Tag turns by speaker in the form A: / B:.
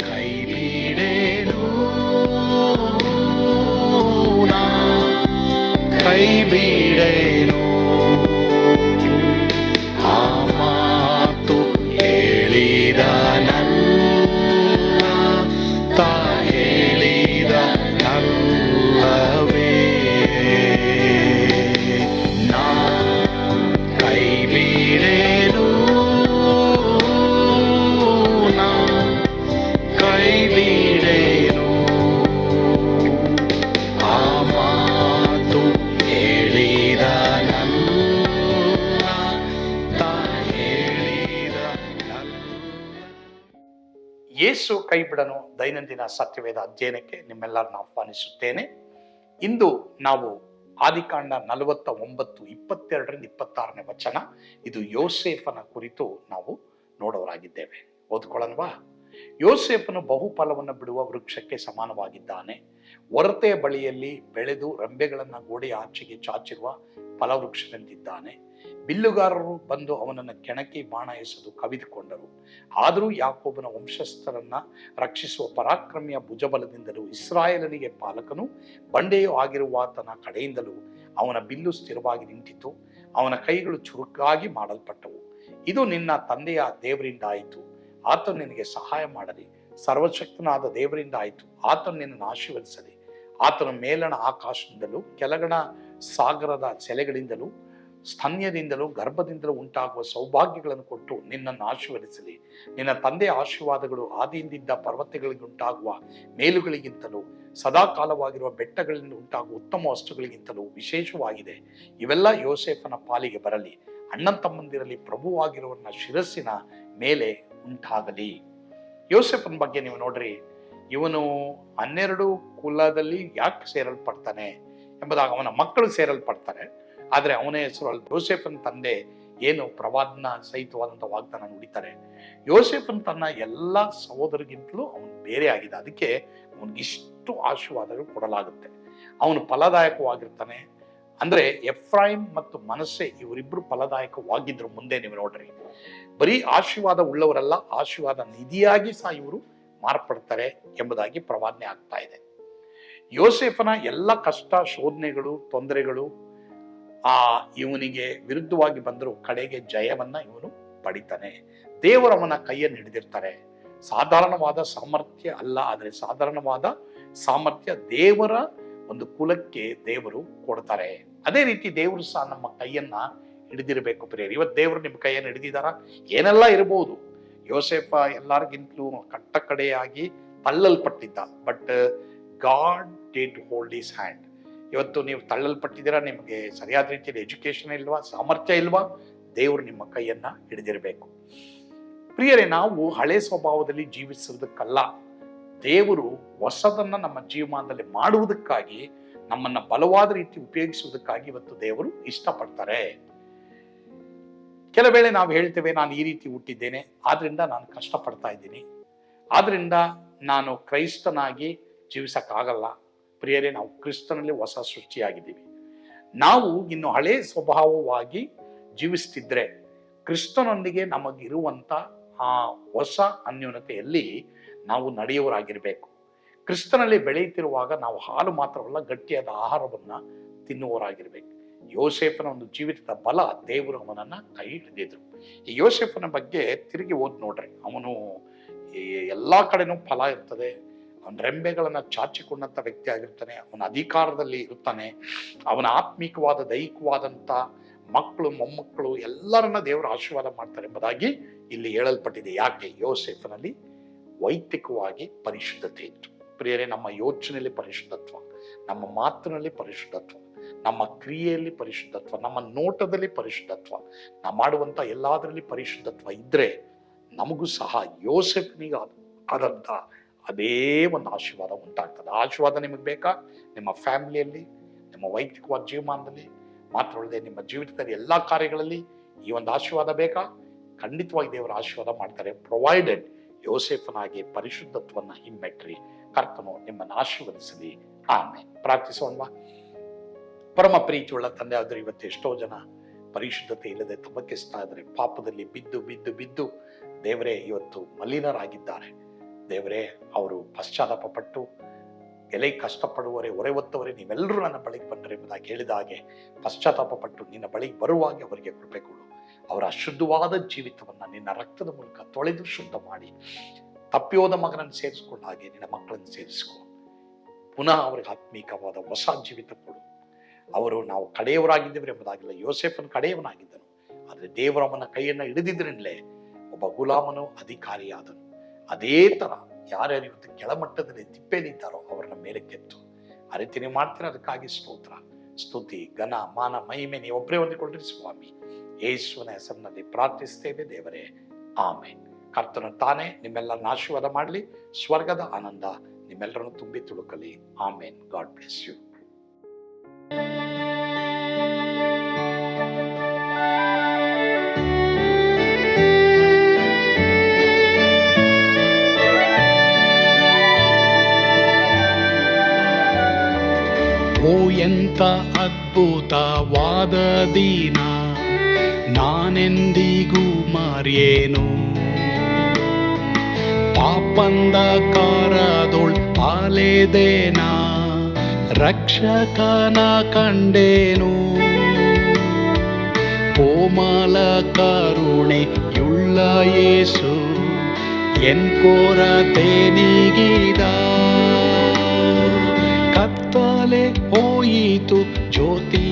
A: ಕೈ ಬಿಡೇನು
B: ಯೇಸು ಕೈಬಿಡನು ದೈನಂದಿನ ಸತ್ಯವೇದ ಅಧ್ಯಯನಕ್ಕೆ ನಿಮ್ಮೆಲ್ಲರನ್ನ ಆಹ್ವಾನಿಸುತ್ತೇನೆ. ಇಂದು ನಾವು ಆದಿಕಾಂಡ ನಲವತ್ತ ಒಂಬತ್ತು ಇಪ್ಪತ್ತೆರಡರಿಂದ ಇಪ್ಪತ್ತಾರನೇ ವಚನ. ಇದು ಯೋಸೇಫನ ಕುರಿತು ನಾವು ನೋಡೋರಾಗಿದ್ದೇವೆ ಓದ್ಕೊಳ್ಳೋಣವಾ? ಯೋಸೇಫನು ಬಹುಫಲವನ್ನು ಬಿಡುವ ವೃಕ್ಷಕ್ಕೆ ಸಮಾನವಾಗಿದ್ದಾನೆ. ಹೊರತೆಯ ಬಳಿಯಲ್ಲಿ ಬೆಳೆದು ರಂಬೆಗಳನ್ನು ಗೋಡೆಯ ಆಚೆಗೆ ಚಾಚಿರುವ ಫಲವೃಕ್ಷದಂತಿದ್ದಾನೆ ಬಿಲ್ಲುಗಾರರು ಬಂದು ಅವನನ್ನು ಕೆಣಕಿ ಬಾಣ ಎಸೆದು ಕವಿದುಕೊಂಡರು. ಆದರೂ ಯಾಕೋಬನ ವಂಶಸ್ಥರನ್ನ ರಕ್ಷಿಸುವ ಪರಾಕ್ರಮಿಯ ಭುಜಬಲದಿಂದಲೂ ಇಸ್ರಾಯೇಲನಿಗೆ ಪಾಲಕನು ಬಂಡೆಯೂ ಆಗಿರುವ ಆತನ ಕಡೆಯಿಂದಲೂ ಅವನ ಬಿಲ್ಲು ಸ್ಥಿರವಾಗಿ ನಿಂತಿತು ಅವನ ಕೈಗಳು ಚುರುಕಾಗಿ ಮಾಡಲ್ಪಟ್ಟವು. ಇದು ನಿನ್ನ ತಂದೆಯ ದೇವರಿಂದ ಆಯಿತು ಆತನು ನಿನಗೆ ಸಹಾಯ ಮಾಡಲಿ. ಸರ್ವಶಕ್ತನಾದ ದೇವರಿಂದ ಆಯಿತು ಆತನು ನಿನ್ನನ್ನು ಆಶೀರ್ವದಿಸಲಿ. ಆತನ ಮೇಲಣ ಆಕಾಶದಿಂದಲೂ, ಕೆಳಗಣ ಸಾಗರದ ಸೆಲೆಗಳಿಂದಲೂ ಸ್ತನ್ಯದಿಂದಲೂ ಗರ್ಭದಿಂದಲೂ ಉಂಟಾಗುವ ಸೌಭಾಗ್ಯಗಳನ್ನು ಕೊಟ್ಟು ನಿನ್ನನ್ನು ಆಶೀರ್ವದಿಸಲಿ. ನಿನ್ನ ತಂದೆಯ ಆಶೀರ್ವಾದಗಳು ಆದಿಯಿಂದಿದ್ದ ಪರ್ವತಗಳಿಗೆ ಉಂಟಾಗುವ ಮೇಲುಗಳಿಗಿಂತಲೂ, ಸದಾಕಾಲವಾಗಿರುವ ಬೆಟ್ಟಗಳಿಂದ ಉಂಟಾಗುವ ಉತ್ತಮ ವಸ್ತುಗಳಿಗಿಂತಲೂ ವಿಶೇಷವಾಗಿದೆ. ಇವೆಲ್ಲ ಯೋಸೇಫನ ಪಾಲಿಗೆ ಬರಲಿ. ಅಣ್ಣನ ತಮ್ಮಂದಿರಲ್ಲಿ ಪ್ರಭುವಾಗಿರುವನ್ನ ಶಿರಸ್ಸಿನ ಮೇಲೆ ಉಂಟಾಗಲಿ. ಯೋಸೆಫನ ಬಗ್ಗೆ ನೀವು ನೋಡ್ರಿ, ಇವನು ಹನ್ನೆರಡು ಕುಲದಲ್ಲಿ ಯಾಕೆ ಸೇರಲ್ಪಡ್ತಾನೆ ಎಂಬುದಾಗ ಅವನ ಮಕ್ಕಳು ಸೇರಲ್ಪಡ್ತಾರೆ. ಆದರೆ ಅವನೇ ಹೆಸರು ಅಲ್ಲಿ. ಯೋಸೆಫನ್ ತಂದೆ ಏನು ಪ್ರವಾದನ ಸಹಿತವಾದಂಥ ವಾಗ್ದಾನ ನುಡಿತಾರೆ. ಯೋಸೆಫನ್ ತನ್ನ ಎಲ್ಲ ಸಹೋದರಿಗಿಂತಲೂ ಅವನು ಬೇರೆ ಆಗಿದೆ. ಅದಕ್ಕೆ ಅವನಿಗಿಷ್ಟು ಆಶೀರ್ವಾದಗಳು ಕೊಡಲಾಗುತ್ತೆ. ಅವನು ಫಲದಾಯಕವಾಗಿರ್ತಾನೆ. ಅಂದ್ರೆ ಎಫ್ರಾಯಿಮ್ ಮತ್ತು ಮನಸ್ಸೆ ಇವರಿಬ್ಬರು ಫಲದಾಯಕವಾಗಿದ್ರು ಮುಂದೆ ನೀವು ನೋಡ್ರಿ. ಬರೀ ಆಶೀರ್ವಾದ ಉಳ್ಳವರಲ್ಲ, ಆಶೀರ್ವಾದ ನಿಧಿಯಾಗಿ ಸಹ ಇವರು ಮಾರ್ಪಡ್ತಾರೆ ಎಂಬುದಾಗಿ ಪ್ರವಾದನೆ ಆಗ್ತಾ ಇದೆ. ಯೋಸೆಫನ ಎಲ್ಲ ಕಷ್ಟ, ಶೋಧನೆಗಳು, ತೊಂದರೆಗಳು ಆ ಇವನಿಗೆ ವಿರುದ್ಧವಾಗಿ ಬಂದರೂ ಕಡೆಗೆ ಜಯವನ್ನ ಇವನು ಪಡಿತಾನೆ. ದೇವರವನ ಕೈಯನ್ನು ಹಿಡಿದಿರ್ತಾರೆ. ಸಾಧಾರಣವಾದ ಸಾಮರ್ಥ್ಯ ಅಲ್ಲ, ಆದರೆ ಸಾಧಾರಣವಾದ ಸಾಮರ್ಥ್ಯ ದೇವರ ಒಂದು ಕುಲಕ್ಕೆ ದೇವರು ಕೊಡ್ತಾರೆ. ಅದೇ ರೀತಿ ದೇವರು ಸಹ ನಮ್ಮ ಕೈಯನ್ನ ಹಿಡಿದಿರಬೇಕು ಪ್ರಿಯರು. ಇವತ್ತು ದೇವರು ನಿಮ್ಮ ಕೈಯನ್ನು ಹಿಡಿದಿದಾರ ಏನೆಲ್ಲ ಇರಬಹುದು. ಯೋಸೆಫ ಎಲ್ಲರಿಗಿಂತಲೂ ಕಟ್ಟ ಕಡೆಯಾಗಿ ತಳ್ಳಲ್ಪಟ್ಟಿದ್ದ but God did hold his hand ಇವತ್ತು ನೀವು ತಳ್ಳಲ್ಪಟ್ಟಿದ್ದೀರಾ, ನಿಮಗೆ ಸರಿಯಾದ ರೀತಿಯಲ್ಲಿ ಎಜುಕೇಶನ್ ಇಲ್ವಾ, ಸಾಮರ್ಥ್ಯ ಇಲ್ವಾ? ದೇವರು ನಿಮ್ಮ ಕೈಯನ್ನ ಹಿಡಿದಿರಬೇಕು. ಪ್ರಿಯರೇ, ನಾವು ಹಳೆ ಸ್ವಭಾವದಲ್ಲಿ ಜೀವಿಸುವುದಕ್ಕಲ್ಲ. ದೇವರು ಹೊಸದನ್ನ ನಮ್ಮ ಜೀವಮಾನದಲ್ಲಿ ಮಾಡುವುದಕ್ಕಾಗಿ, ನಮ್ಮನ್ನ ಬಲವಾದ ರೀತಿ ಉಪಯೋಗಿಸುವುದಕ್ಕಾಗಿ ಇವತ್ತು ದೇವರು ಇಷ್ಟಪಡ್ತಾರೆ. ಕೆಲವೇಳೆ ನಾವು ಹೇಳ್ತೇವೆ, ನಾನು ಈ ರೀತಿ ಹುಟ್ಟಿದ್ದೇನೆ, ಆದ್ರಿಂದ ನಾನು ಕಷ್ಟಪಡ್ತಾ ಇದ್ದೀನಿ. ಆದ್ರಿಂದ ನಾನು ಕ್ರೈಸ್ತನಾಗಿ ಜೀವಿಸಕ್ಕಾಗಲ್ಲ. ಪ್ರಿಯರೇ, ನಾವು ಕ್ರಿಸ್ತನಲ್ಲಿ ಹೊಸ ಸೃಷ್ಟಿಯಾಗಿದ್ದೀವಿ. ನಾವು ಇನ್ನು ಹಳೆ ಸ್ವಭಾವವಾಗಿ ಜೀವಿಸ್ತಿದ್ರೆ ಕ್ರಿಸ್ತನೊಂದಿಗೆ ನಮಗಿರುವಂತ ಆ ಹೊಸ ಅನ್ಯೂನತೆಯಲ್ಲಿ ನಾವು ನಡೆಯುವರಾಗಿರಬೇಕು ಕ್ರಿಸ್ತನಲ್ಲಿ ಬೆಳೆಯುತ್ತಿರುವಾಗ ನಾವು ಹಾಲು ಮಾತ್ರವಲ್ಲ, ಗಟ್ಟಿಯಾದ ಆಹಾರವನ್ನು ತಿನ್ನುವವರಾಗಿರ್ಬೇಕು. ಯೋಸೇಫನ ಒಂದು ಜೀವಿತದ ಬಲ ದೇವರು ಅವನನ್ನು ಕೈ ಹಿಡಿದಿದ್ರು. ಈ ಯೋಸೇಫನ ಬಗ್ಗೆ ತಿರುಗಿ ಓದ್ ನೋಡ್ರಿ, ಅವನು ಎಲ್ಲಾ ಕಡೆನೂ ಫಲ ಇರ್ತದೆ ಅವನ ರೆಂಬೆಗಳನ್ನ ಚಾಚಿಕೊಂಡಂತ ವ್ಯಕ್ತಿ ಆಗಿರ್ತಾನೆ, ಅವನ ಅಧಿಕಾರದಲ್ಲಿ ಇರ್ತಾನೆ, ಅವನ ಆತ್ಮಿಕವಾದ ದೈಹಿಕವಾದಂಥ ಮಕ್ಕಳು, ಮೊಮ್ಮಕ್ಕಳು ಎಲ್ಲರನ್ನ ದೇವರು ಆಶೀರ್ವಾದ ಮಾಡ್ತಾರೆ ಎಂಬುದಾಗಿ ಇಲ್ಲಿ ಹೇಳಲ್ಪಟ್ಟಿದೆ. ಯಾಕೆ? ಯೋಸೆಫ್ನಲ್ಲಿ ವೈಯಕ್ತಿಕವಾಗಿ ಪರಿಶುದ್ಧತೆ ಇತ್ತು. ಪ್ರಿಯರೇ, ನಮ್ಮ ಯೋಚನೆಯಲ್ಲಿ ಪರಿಶುದ್ಧತ್ವ, ನಮ್ಮ ಮಾತಿನಲ್ಲಿ ಪರಿಶುದ್ಧತ್ವ, ನಮ್ಮ ಕ್ರಿಯೆಯಲ್ಲಿ ಪರಿಶುದ್ಧತ್ವ, ನಮ್ಮ ನೋಟದಲ್ಲಿ ಪರಿಶುದ್ಧತ್ವ, ನಾವು ಮಾಡುವಂತ ಎಲ್ಲದರಲ್ಲಿ ಪರಿಶುದ್ಧತ್ವ ಇದ್ದರೆ ನಮಗೂ ಸಹ ಯೋಸೆಫ್ನಿಗೆ ಆದಂತ ಅದೇ ಒಂದು ಆಶೀರ್ವಾದ ಉಂಟಾಗ್ತದೆ. ಆಶೀರ್ವಾದ ನಿಮಗೆ ಬೇಕಾ? ನಿಮ್ಮ ಫ್ಯಾಮಿಲಿಯಲ್ಲಿ, ನಿಮ್ಮ ವೈಯಕ್ತಿಕವಾದ ಜೀವಮಾನದಲ್ಲಿ ಮಾತ್ರವಲ್ಲದೆ ನಿಮ್ಮ ಜೀವಿತದಲ್ಲಿ ಎಲ್ಲ ಕಾರ್ಯಗಳಲ್ಲಿ ಈ ಒಂದು ಆಶೀರ್ವಾದ ಬೇಕಾ? ಖಂಡಿತವಾಗಿ ದೇವರ ಆಶೀರ್ವಾದ ಮಾಡ್ತಾರೆ. ಪ್ರೊವೈಡೆಡ್ ಯೋಸೆಫನಾಗಿ ಪರಿಶುದ್ಧತ್ವವನ್ನು ಹಿಮ್ಮೆಟ್ರಿ ಕರ್ತನು ನಿಮ್ಮನ್ನು ಆಶೀರ್ವದಿಸಲಿ. ಆಮೆ ಪ್ರಾರ್ಥಿಸೋಣವಾ. ಪರಮ ಪ್ರೀತಿಯುಳ್ಳ ತಂದೆ ಆದ್ರೆ ಇವತ್ತು ಎಷ್ಟೋ ಜನ ಪರಿಶುದ್ಧತೆ ಇಲ್ಲದೆ ತಬಕಿಸ್ತಾ ಇದ್ದಾರೆ. ಪಾಪದಲ್ಲಿ ಬಿದ್ದು ಬಿದ್ದು ಬಿದ್ದು ದೇವರೇ ಇವತ್ತು ಮಲಿನರಾಗಿದ್ದಾರೆ. ದೇವರೇ, ಅವರು ಪಶ್ಚಾತ್ತಾಪ ಪಟ್ಟು ಎಲೆ ಕಷ್ಟಪಡುವವರೇ ಒರೆ ಹೊತ್ತವರೇ, ನೀವೆಲ್ಲರೂ ನನ್ನ ಬಳಿಗೆ ಬಂದರೆ ಎಂಬುದಾಗಿ ಹೇಳಿದ ಹಾಗೆ ಪಶ್ಚಾತ್ತಾಪ ಪಟ್ಟು ನಿನ್ನ ಬಳಿಗೆ ಬರುವಾಗೆ ಅವರಿಗೆ ಕೃಪೆ ಕೊಡು. ಅವರ ಅಶುದ್ಧವಾದ ಜೀವಿತವನ್ನು ನಿನ್ನ ರಕ್ತದ ಮೂಲಕ ತೊಳೆದು ಶುದ್ಧ ಮಾಡಿ. ತಪ್ಪಿಯೋದ ಮಗನನ್ನು ಸೇರಿಸಿಕೊಂಡ ಹಾಗೆ ನಿನ್ನ ಮಕ್ಕಳನ್ನು ಸೇರಿಸಿಕೊ. ಪುನಃ ಅವರಿಗೆ ಆತ್ಮೀಕವಾದ ಹೊಸ ಜೀವಿತ ಕೊಡು. ಅವರು ನಾವು ಕಡೆಯವರಾಗಿದ್ದೇವೆ ಎಂಬುದಾಗಿಲ್ಲ, ಯೋಸೆಫನ್ ಕಡೆಯವನಾಗಿದ್ದನು. ಆದರೆ ದೇವರವನ ಕೈಯನ್ನ ಹಿಡಿದಿದ್ದರಿಂದಲೇ ಒಬ್ಬ ಗುಲಾಮನು ಅಧಿಕಾರಿಯಾದನು. ಅದೇ ತರ ಯಾರ್ಯಾರು ಇವತ್ತು ಕೆಳಮಟ್ಟದಲ್ಲಿ ತಿಪ್ಪೇನಿದ್ದಾರೋ ಅವರನ್ನ ಮೇಲಕ್ಕೆತ್ತು ಆ ರೀತಿ ನೀವು ಮಾಡ್ತೀರ? ಅದಕ್ಕಾಗಿ ಸ್ತೋತ್ರ. ಸ್ತುತಿ, ಘನ, ಮಾನ, ಮಹಿಮೆ ನೀವು ಒಬ್ಬರೇ ಹೊಂದಿಕೊಳ್ಳ್ರಿ ಸ್ವಾಮಿ. ಯೇಸುವನ ಹೆಸರಿನಲ್ಲಿ ಪ್ರಾರ್ಥಿಸ್ತೇವೆ ದೇವರೇ. ಆಮೇನ್. ಕರ್ತನ ತಾನೇ ನಿಮ್ಮೆಲ್ಲರನ್ನ ಆಶೀರ್ವಾದ ಮಾಡಲಿ. ಸ್ವರ್ಗದ ಆನಂದ ನಿಮ್ಮೆಲ್ಲರನ್ನು ತುಂಬಿ ತುಳುಕಲಿ. ಆಮೇನ್. God bless you. ದಿನ, ನಾನೆಂದಿಗೂ ಮಾರಿಯೇನು? ಪಾಪಂದ ಕಾರದೊಳ್ ಪಾಲೇದೇನ, ರಕ್ಷಕನ ಕಂಡೇನು? ಕೋಮಲ ಯೇಸು, ಎನ್ ಕೊರತೆ ನೀಗಿದ? ಕತ್ತಲೆ ಹೋಯಿತು ಜ್ಯೋತಿಯು